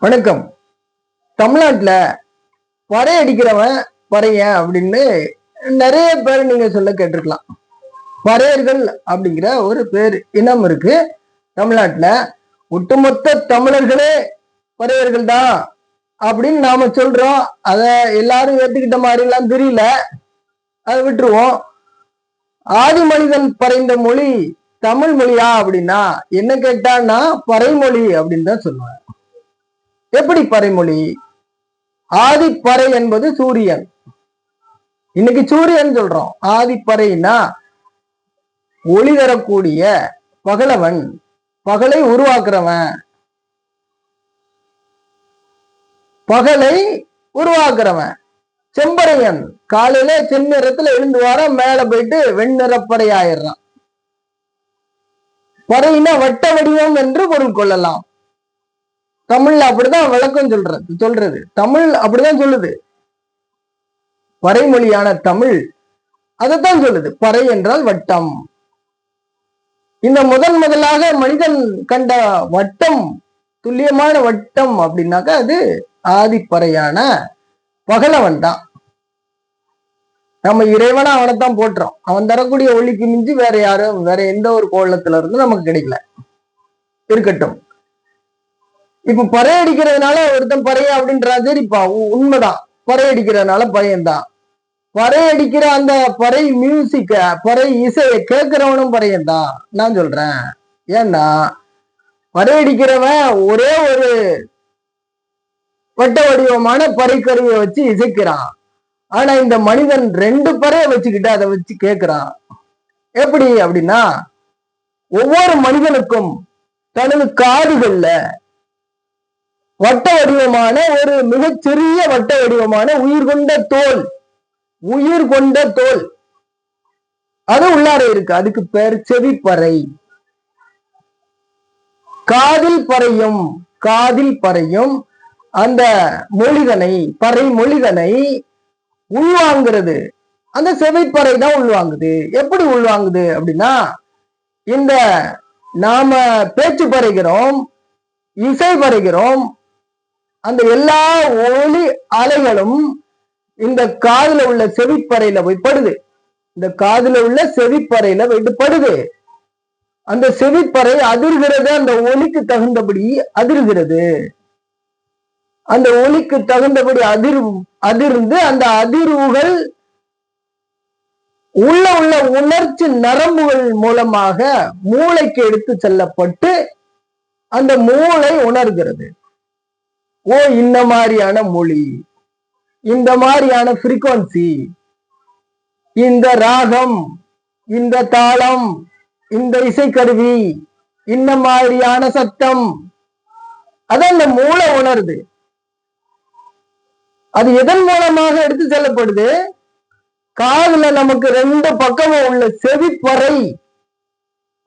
வணக்கம். தமிழ்நாட்டில் பறை அடிக்கிறவன் பறையன் அப்படின்னு நிறைய பேர் நீங்க சொல்ல கேட்டிருக்கலாம். பறையர்கள் அப்படிங்கிற ஒரு பேர் இனம் இருக்கு. தமிழ்நாட்டில் ஒட்டுமொத்த தமிழர்களே பறையர்கள் தான் அப்படின்னு நாம சொல்றோம். அதை எல்லாரும் ஏத்துக்கிட்ட மாதிரிலாம் தெரியல. அதை விட்டுருவோம். ஆதி மனிதன் பறைந்த மொழி தமிழ் மொழியா அப்படின்னா என்ன கேட்டான்னா பறைமொழி அப்படின்னு தான் சொல்லுவாங்க. எப்படி பறைமொழி ஆதிப்பறை என்பது சூரியன். இன்னைக்கு சூரியன் சொல்றோம். ஆதிப்பறைனா ஒளி தரக்கூடிய பகலவன் பகலை உருவாக்குறவன். பகலை உருவாக்குறவன். செம்பறையன் காலையில செந்நிறத்துல எழுந்து வர மேல போயிட்டு வெண்ணிறப்பறை ஆயிடுறான் பறையினா வட்ட வடிவம் என்று பொருள் கொள்ளலாம். தமிழ்ல அப்படிதான் விளக்கம் சொல்றது சொல்றது. தமிழ் அப்படிதான் சொல்லுது. பறைமொழியான தமிழ் அதைத்தான் சொல்லுது. பறை என்றால் வட்டம். இந்த முதன் முதலாக மனிதன் கண்ட வட்டம் துல்லியமான வட்டம் அப்படின்னாக்கா அது ஆதிப்பறையான பகலவன் தான் நம்ம இறைவனா அவனைத்தான் போட்டுறோம் அவன் தரக்கூடிய ஒளிக்கு மிஞ்சி வேற யாரும் வேற எந்த ஒரு கோலத்துல இருந்து நமக்கு கிடைக்கல. இருக்கட்டும். இப்ப பறை அடிக்கிறதுனால ஒருத்தன் பறைய அப்படின்றான். சரிப்பா உண்மைதான் பறை அடிக்கிறதுனால பறையன்தான் பறை அடிக்கிற அந்த பறை மியூசிக்க பறை இசையை கேட்கிறவனும் பறையன்தான் நான் சொல்றேன். ஏன்னா பறை அடிக்கிறவன் ஒரே ஒரு வட்ட வடிவமான பறைக்கருவியை வச்சு இசைக்கிறான். ஆனா இந்த மனிதன் ரெண்டு பறைய வச்சுக்கிட்டு அதை வச்சு கேட்கிறான். எப்படி அப்படின்னா ஒவ்வொரு மனிதனுக்கும் தனது காதுகள்ல வட்ட வடிவமான ஒரு மிகச்சிறிய வட்ட வடிவமான உயிர் கொண்ட தோல். உயிர் கொண்ட தோல். அது உள்ளார இருக்கு. அதுக்கு பேர் செவிப்பறை. காதில் பறையும் காதில் பறையும் அந்த மொழிதனை பறை மொழிதனை உள்வாங்கிறது. அந்த செவிப்பறை தான் உள்வாங்குது. எப்படி உள்வாங்குது அப்படின்னா இந்த நாம பேச்சு பறைகிறோம் இசை பறைகிறோம் அந்த எல்லா ஒளி அலைகளும் இந்த காதுல உள்ள செவிப்பறையில போய் படுது. இந்த காதுல உள்ள செவிப்பறையில போயிட்டு படுது. அந்த செவிப்பறை அதிர்கிறது அந்த ஒலிக்கு தகுந்தபடி அதிர்கிறது. அந்த ஒலிக்கு தகுந்தபடி அதிர் அதிர்ந்து அந்த அதிர்வுகள் உள்ள உள்ள உணர்ச்சி நரம்புகள் மூலமாக மூளைக்கு எடுத்து செல்லப்பட்டு அந்த மூளை உணர்கிறது. ஓ இந்த மாதிரியான மொழி இந்த மாதிரியான frequency இந்த ராகம் இந்த தாளம் இந்த இசைக்கருவி இந்த மாதிரியான சத்தம் அத அந்த மூளை உணருது. அது எதன் மூலமாக எடுத்து செல்லப்படுது? காதுல நமக்கு ரெண்டு பக்கமும் உள்ள செவிப்பறை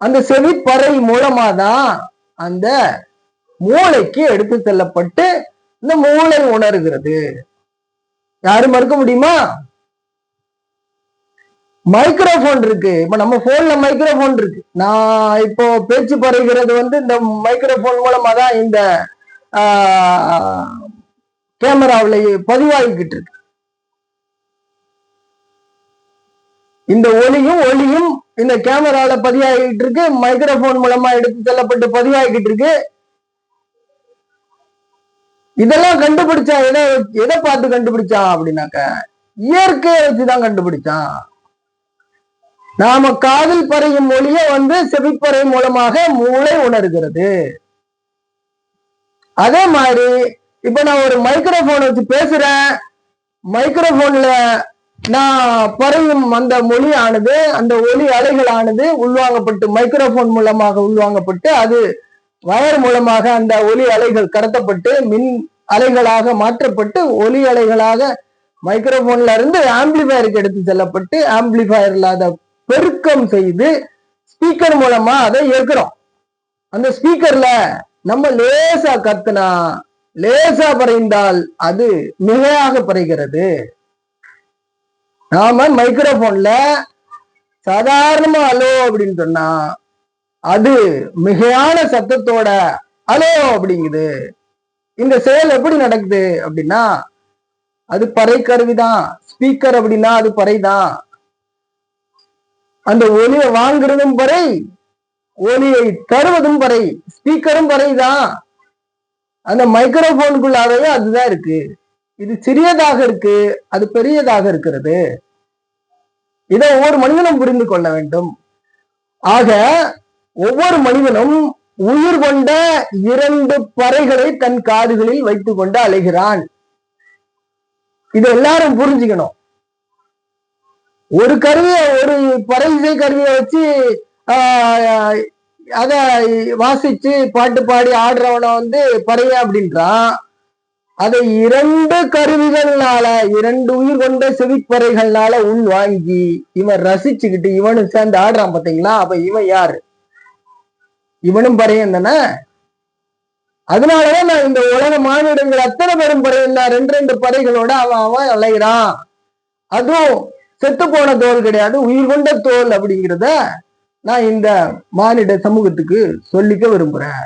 அந்த செவிப்பறை மூலமா தான் அந்த மூளைக்கு எடுத்து செல்லப்பட்டு இந்த மூளை உணர்கிறது. யாரும் மறுக்க முடியுமா? மைக்ரோஃபோன் இருக்கு. இப்ப நம்ம போன்ல மைக்ரோஃபோன் இருக்கு. நான் இப்போ பேச்சு பறைகிறது வந்து இந்த மைக்ரோஃபோன் மூலமா தான் இந்த கேமராவில பதிவாகிக்கிட்டு இருக்கு. இந்த ஒளியும் ஒளியும் இந்த கேமரால பதிவாகிட்டு இருக்கு. மைக்ரோஃபோன் மூலமா எடுத்து செல்லப்பட்டு பதிவாகிட்டு இருக்கு. இதெல்லாம் கண்டுபிடிச்சான் எதை எதை பார்த்து கண்டுபிடிச்சான் அப்படின்னாக்க இயற்கையை வச்சுதான் கண்டுபிடிச்சான். நாம காதில் பறையும் மொழிய வந்து செவிப்பறை மூலமாக மூளை உணர்கிறது. அதே மாதிரி இப்ப நான் ஒரு மைக்ரோஃபோன் வச்சு பேசுறேன். மைக்ரோஃபோன்ல நான் பறையும் அந்த மொழியானது அந்த ஒளி அலைகளானது உள்வாங்கப்பட்டு மைக்ரோஃபோன் மூலமாக உள்வாங்கப்பட்டு அது வயர் மூலமாக அந்த ஒலி அலைகள் கடத்தப்பட்டு மின் அலைகளாக மாற்றப்பட்டு ஒலி அலைகளாக மைக்ரோஃபோன்ல இருந்து ஆம்பிளிஃபயருக்கு எடுத்து செல்லப்பட்டு ஆம்பிளிஃபயர்ல அதை பெருக்கம் செய்து ஸ்பீக்கர் மூலமா அதை ஏற்கிறோம் அந்த ஸ்பீக்கர்ல நம்ம லேசா கத்துனா லேசா பறைந்தால் அது மிகையாக பறைகிறது நாம மைக்ரோஃபோன்ல சாதாரணமா அலோ அப்படின்னு சொன்னா அது மிகையான சத்தத்தோட அலோ அப்படிங்குது. இந்த செயல் எப்படி நடக்குது அப்படின்னா அது பறை கருவிதான். ஸ்பீக்கர் அப்படின்னா அது பறைதான். அந்த ஒலியை வாங்குறதும் பறை ஒலியை தருவதும் பறை ஸ்பீக்கரும் பறைதான். அந்த மைக்ரோபோனுக்குள்ளாகவே அதுதான் இருக்கு. இது சிறியதாக இருக்கு அது பெரியதாக இருக்கிறது. இதை ஒவ்வொரு மனிதனும் புரிந்து கொள்ள வேண்டும். ஆக ஒவ்வொரு மனிதனும் உயிர் கொண்ட இரண்டு பறைகளை தன் காதுகளில் வைத்துக் கொண்டு அலைகிறான். இது எல்லாரும் புரிஞ்சுக்கணும். ஒரு கருவியை ஒரு பறை இசை கருவியை வச்சு அத வாசிச்சு பாட்டு பாடி ஆடுறவனை வந்து பறைய அப்படின்றான். அதை இரண்டு கருவிகள்னால இரண்டு உயிர் கொண்ட செவிப்பறைகள்னால உள் வாங்கி இவன் ரசிச்சுக்கிட்டு இவனும் சேர்ந்து ஆடுறான் பாத்தீங்களா அப்ப இவன் யாரு? இவனும் பறையன் தானே? அதனாலதான் நான் இந்த உலக மாநிலங்கள் அத்தனை பேரும் பறையன் ரெண்டு ரெண்டு பறைகளோட அவன் அவன் அலைகிறான் அதுவும் செத்து போன தோல் கிடையாது உயிர் கொண்ட தோல் அப்படிங்கிறத நான் இந்த மானிட சமூகத்துக்கு சொல்லிக்க விரும்புறேன்.